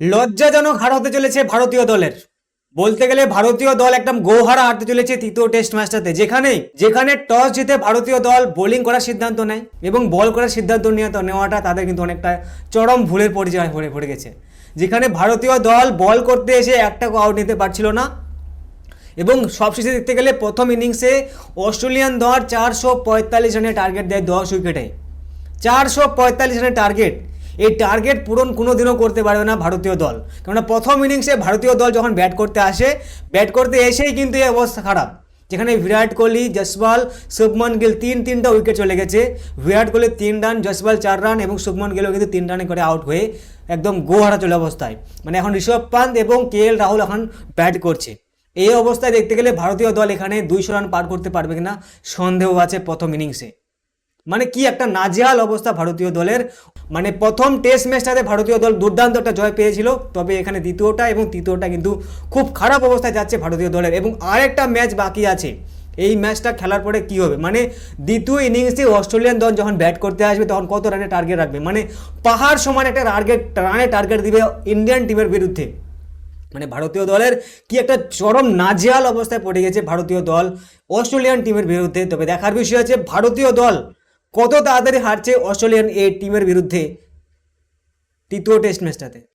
লজ্জাজনক হার হতে চলেছে ভারতীয় দলের। বলতে গেলে ভারতীয় দল একদম গোহারা হারতে চলেছে তৃতীয় টেস্ট ম্যাচটাতে। যেখানে যেখানে টস জিতে ভারতীয় দল বোলিং করার সিদ্ধান্ত নেয় এবং বল করার সিদ্ধান্ত নিয়ে নেওয়াটা তাদের কিন্তু অনেকটা চরম ভুলের পরিচয় হয়ে পড়ে গেছে। যেখানে ভারতীয় দল বল করতে এসে একটা আউট নিতে পারছিল না এবং সবশেষে দেখতে গেলে প্রথম ইনিংসে অস্ট্রেলিয়ান দল চারশো পঁয়তাল্লিশ রানের টার্গেট দেয় দশ উইকেটে চারশো পঁয়তাল্লিশ রানের টার্গেট এই টার্গেট পূরণ কোনো দিনও করতে পারবে না ভারতীয় দল। কেননা প্রথম ইনিংসে ভারতীয় দল যখন ব্যাট করতে আসে ব্যাট করতে এসেই কিন্তু এই অবস্থা খারাপ। যেখানে বিরাট কোহলি জসওয়াল শুভমন গিল তিন তিনটা উইকেট চলে গেছে। বিরাট কোহলি তিন রান জসওয়াল চার রান এবং শুভমন গিলও কিন্তু তিন রানে করে আউট হয়ে একদম গোহারা চলে অবস্থায়। মানে এখন ঋষভ পান্ত এবং কে এল রাহুল এখন ব্যাট করছে। এই অবস্থায় দেখতে গেলে ভারতীয় দল এখানে দুইশো রান পার করতে পারবে কিনা সন্দেহ আছে প্রথম ইনিংসে মানে কি একটা নাজেহাল অবস্থা ভারতীয় দলের মানে প্রথম টেস্ট ম্যাচটাতে ভারতীয় দল দুর্দান্ত একটা জয় পেয়েছিল, তবে এখানে দ্বিতীয়টা এবং তৃতীয়টা কিন্তু খুব খারাপ অবস্থায় যাচ্ছে ভারতীয় দলের। এবং আরেকটা ম্যাচ বাকি আছে, এই ম্যাচটা খেলার পরে কি হবে? মানে দ্বিতীয় ইনিংসে অস্ট্রেলিয়ান দল যখন ব্যাট করতে আসবে, তখন কত রানের টার্গেট রাখবে? মানে পাহাড় সমান একটা টার্গেট রানের টার্গেট দিবে ইন্ডিয়ান টিমের বিরুদ্ধে। মানে ভারতীয় দলের কি একটা চরম নাজেহাল অবস্থায় পড়ে গেছে ভারতীয় দল অস্ট্রেলিয়ান টিমের বিরুদ্ধে। তবে দেখার বিষয় আছে ভারতীয় দল কত তাড়াতাড়ি হারছে অস্ট্রেলিয়ান এই টিমের বিরুদ্ধে তৃতীয় টেস্ট ম্যাচটাতে